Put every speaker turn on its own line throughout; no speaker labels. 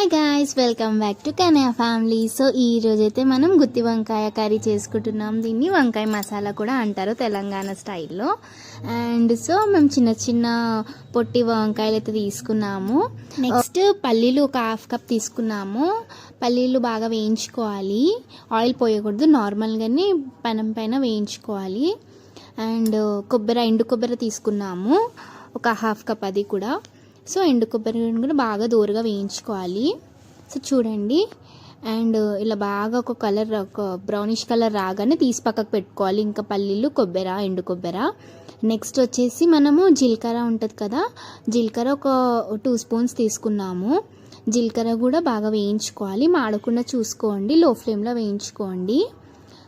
Hi guys welcome back to Kanya family so ఈ రోజైతే మనం గుత్తి వంకాయ కర్రీ చేసుకుంటున్నాం. దీన్ని వంకాయ మసాలా కూడా అంటారు తెలంగాణ స్టైల్లో. అండ్ సో మేము చిన్న చిన్న పొట్టి వంకాయలు అయితే తీసుకున్నాము. నెక్స్ట్ పల్లీలు ఒక హాఫ్ కప్ తీసుకున్నాము. పల్లీలు బాగా వేయించుకోవాలి. ఆయిల్ పోయకూడదు నార్మల్గానే పెనం పైన వేయించుకోవాలి. అండ్ కొబ్బరి ఎండు కొబ్బరి తీసుకున్నాము. ఒక హాఫ్ కప్ అది కూడా. సో ఎండు కొబ్బరి కూడా బాగా దూరగా వేయించుకోవాలి. సో చూడండి. అండ్ ఇలా బాగా ఒక కలర్ ఒక బ్రౌనిష్ కలర్ రాగానే తీసి పక్కకు పెట్టుకోవాలి. ఇంకా పల్లీలు కొబ్బరి ఎండు కొబ్బరి. నెక్స్ట్ వచ్చేసి మనము జీలకర్ర ఉంటుంది కదా. జీలకర్ర ఒక టూ స్పూన్స్ తీసుకున్నాము. జీలకర్ర కూడా బాగా వేయించుకోవాలి. మాడకుండా చూసుకోండి. లో ఫ్లేమ్లో వేయించుకోండి.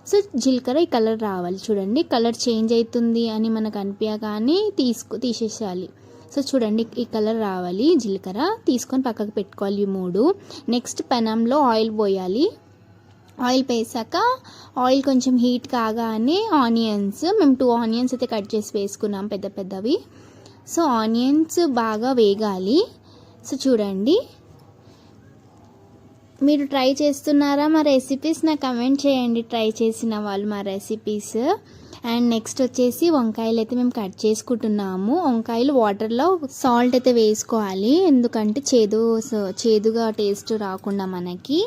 సో జీలకర్ర ఈ కలర్ రావాలి. చూడండి. కలర్ చేంజ్ అవుతుంది అని మనకు అనిపించగానే తీసుకు తీసేసేయాలి. సో చూడండి ఈ కలర్ రావాలి. జీలకర్ర తీసుకొని పక్కకు పెట్టుకోవాలి ఈ మూడు. నెక్స్ట్ పెనంలో ఆయిల్ పోయాలి. ఆయిల్ వేసాక ఆయిల్ కొంచెం హీట్ కాగానే ఆనియన్స్ మేము టూ ఆనియన్స్ అయితే కట్ చేసి వేసుకున్నాం పెద్ద పెద్దవి. సో ఆనియన్స్ బాగా వేగాలి. సో చూడండి. మీరు ట్రై చేస్తున్నారా మా రెసిపీస్ నాకు కమెంట్ చేయండి. ట్రై చేసిన వాళ్ళు మా రెసిపీస్ అండ్ నెక్స్ట్ వచ్చేసి వంకాయలు అయితే మేము కట్ చేసుకుంటున్నాము. వంకాయలు వాటర్లో సాల్ట్ అయితే వేసుకోవాలి. ఎందుకంటే చేదు చేదుగా టేస్ట్ రాకుండా మనకి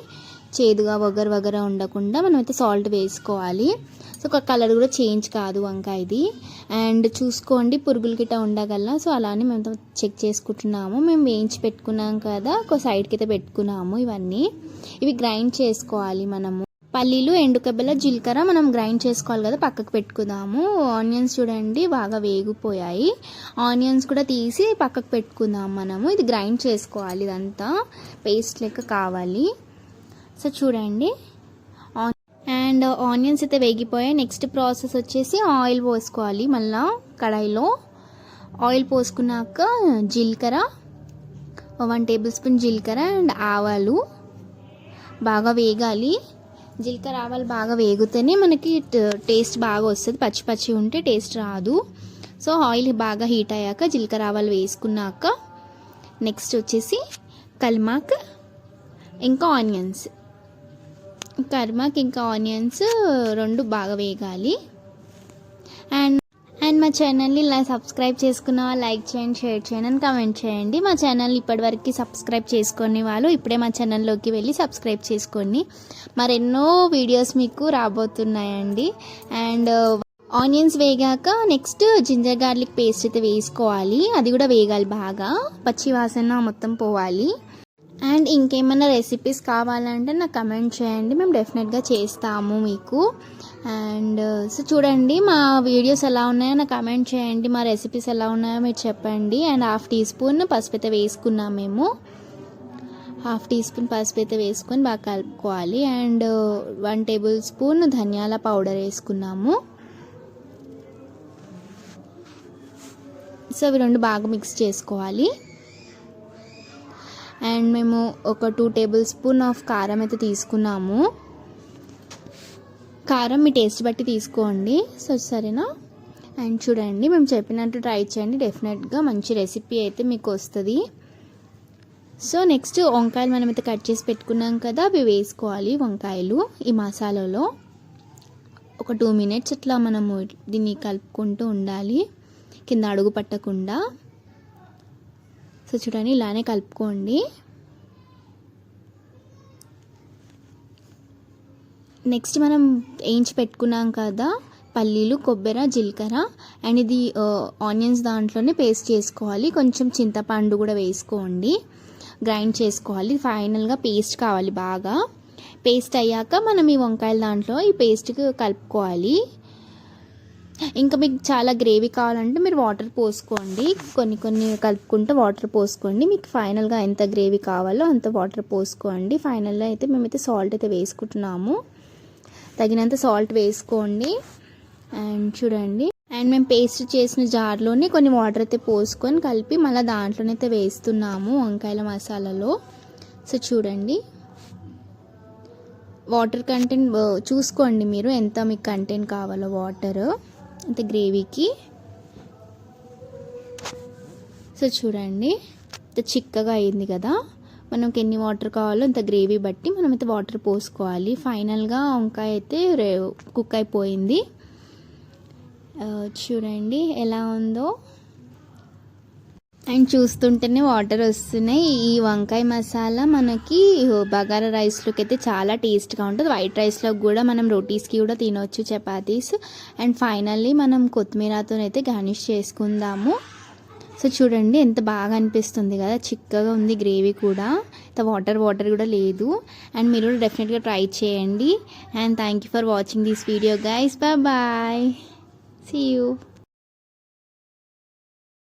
చేదుగా వగర వగర ఉండకుండా మనం అయితే సాల్ట్ వేసుకోవాలి. సో ఒక కలర్ కూడా చేంజ్ కాదు వంకాయది. అండ్ చూసుకోండి పురుగులు గిట్ట ఉండగల సో అలానే మేము చెక్ చేసుకుంటున్నాము. మేము వేయించి పెట్టుకున్నాం కదా ఒక సైడ్కి అయితే పెట్టుకున్నాము ఇవన్నీ. ఇవి గ్రైండ్ చేసుకోవాలి మనము. పల్లీలు ఎండుకబెల్ల జీలకర్ర మనం గ్రైండ్ చేసుకోవాలి కదా పక్కకు పెట్టుకుందాము. ఆనియన్స్ చూడండి బాగా వేగిపోయాయి. ఆనియన్స్ కూడా తీసి పక్కకు పెట్టుకుందాం మనము. ఇది గ్రైండ్ చేసుకోవాలి ఇదంతా. పేస్ట్ లెక్క కావాలి. సో చూడండి. అండ్ ఆనియన్స్ అయితే వేగిపోయాయి. నెక్స్ట్ ప్రాసెస్ వచ్చేసి ఆయిల్ పోసుకోవాలి మళ్ళా కడాయిలో. ఆయిల్ పోసుకున్నాక జీలకర్ర వన్ టేబుల్ స్పూన్ జీలకర్ర అండ్ ఆవాలు. బాగా వేగాలి. జీలకర్ర ఆవాలు బాగా వేగితేనే మనకి టేస్ట్ బాగా వస్తుంది. పచ్చి పచ్చి ఉంటే టేస్ట్ రాదు. సో ఆయిల్ బాగా హీట్ అయ్యాక జీలకర్ర ఆవాలు వేసుకున్నాక నెక్స్ట్ వచ్చేసి కల్మాక్ ఇంకా ఆనియన్స్. కర్మాక్ ఇంకా ఆనియన్స్ రెండు బాగా వేగాలి. అండ్ అండ్ మా ఛానల్ని ఇలా సబ్స్క్రైబ్ చేసుకున్న వాళ్ళు లైక్ చేయండి షేర్ చేయండి అని కమెంట్ చేయండి. మా ఛానల్ని ఇప్పటివరకు సబ్స్క్రైబ్ చేసుకునే వాళ్ళు ఇప్పుడే మా ఛానల్లోకి వెళ్ళి సబ్స్క్రైబ్ చేసుకోండి మరెన్నో వీడియోస్ మీకు రాబోతున్నాయండి. అండ్ ఆనియన్స్ uh, వేగాక నెక్స్ట్ జింజర్ గార్లిక్ పేస్ట్ అయితే వేసుకోవాలి. అది కూడా వేగాలి బాగా. పచ్చి వాసన మొత్తం పోవాలి. అండ్ ఇంకేమైనా రెసిపీస్ కావాలంటే నాకు కమెంట్ చేయండి. మేము డెఫినెట్గా చేస్తాము మీకు. అండ్ సో చూడండి మా వీడియోస్ ఎలా ఉన్నాయో నాకు కమెంట్ చేయండి. మా రెసిపీస్ ఎలా ఉన్నాయో మీరు చెప్పండి. అండ్ హాఫ్ టీ స్పూన్ పసుపు అయితే వేసుకున్నాం మేము. హాఫ్ టీ స్పూన్ పసుపు అయితే వేసుకొని బాగా కలుపుకోవాలి. అండ్ వన్ టేబుల్ స్పూన్ ధనియాల పౌడర్ వేసుకున్నాము. సో అవి రెండు బాగా మిక్స్ చేసుకోవాలి. అండ్ మేము ఒక టూ టేబుల్ స్పూన్ ఆఫ్ కారం అయితే తీసుకున్నాము. కారం మీ టేస్ట్ బట్టి తీసుకోండి. సో సరేనా? అండ్ చూడండి మేము చెప్పినట్టు ట్రై చేయండి. డెఫినెట్గా మంచి రెసిపీ అయితే మీకు వస్తుంది. సో నెక్స్ట్ వంకాయలు మనం అయితే కట్ చేసి పెట్టుకున్నాం కదా అవి వేసుకోవాలి వంకాయలు ఈ మసాలాలో. ఒక టూ మినిట్స్ ఇట్లా మనము దీన్ని కలుపుకుంటూ ఉండాలి. కింద అడుగు పట్టకుండా. సో చూడండి ఇలానే కలుపుకోండి. నెక్స్ట్ మనం వేయించి పెట్టుకున్నాం కదా పల్లీలు కొబ్బరి జీలకర్ర అండ్ ఇది ఆనియన్స్ దాంట్లోనే పేస్ట్ చేసుకోవాలి. కొంచెం చింతపండు కూడా వేసుకోండి. గ్రైండ్ చేసుకోవాలి. ఫైనల్గా పేస్ట్ కావాలి బాగా. పేస్ట్ అయ్యాక మనం ఈ వంకాయల దాంట్లో ఈ పేస్ట్కి కలుపుకోవాలి. ఇంకా మీకు చాలా గ్రేవీ కావాలంటే మీరు వాటర్ పోసుకోండి. కొన్ని కొన్ని కలుపుకుంటే వాటర్ పోసుకోండి. మీకు ఫైనల్గా ఎంత గ్రేవీ కావాలో అంత వాటర్ పోసుకోండి. ఫైనల్గా అయితే మేమైతే సాల్ట్ అయితే వేసుకుంటున్నాము. తగినంత సాల్ట్ వేసుకోండి. అండ్ చూడండి. అండ్ మేము పేస్ట్ చేసిన జార్లోనే కొన్ని వాటర్ అయితే పోసుకొని కలిపి మళ్ళీ దాంట్లోనైతే వేస్తున్నాము వంకాయల మసాలాలో. సో చూడండి. వాటర్ కంటెంట్ చూసుకోండి మీరు ఎంత మీకు కంటెంట్ కావాలో వాటర్. అంటే గ్రేవీకి. సో చూడండి చిక్కగా అయింది కదా. మనకి ఎన్ని వాటర్ కావాలో అంత గ్రేవీ బట్టి మనమైతే వాటర్ పోసుకోవాలి. ఫైనల్గా వంకాయ అయితే కుక్ అయిపోయింది. చూడండి ఎలా ఉందో. అండ్ చూస్తుంటేనే వాటర్ వస్తున్నాయి. ఈ వంకాయ మసాలా మనకి బగారా రైస్లోకి అయితే చాలా టేస్ట్గా ఉంటుంది. వైట్ రైస్లో కూడా మనం రోటీస్కి కూడా తినొచ్చు చపాతీస్. అండ్ ఫైనల్లీ మనం కొత్తిమీరతో అయితే గార్నిష్ చేసుకుందాము. సో చూడండి ఎంత బాగా అనిపిస్తుంది కదా. చిక్కగా ఉంది గ్రేవీ కూడా. ఇంత వాటర్ వాటర్ కూడా లేదు. అండ్ మీరు కూడా డెఫినెట్గా ట్రై చేయండి. And thank you for watching this video guys bye see you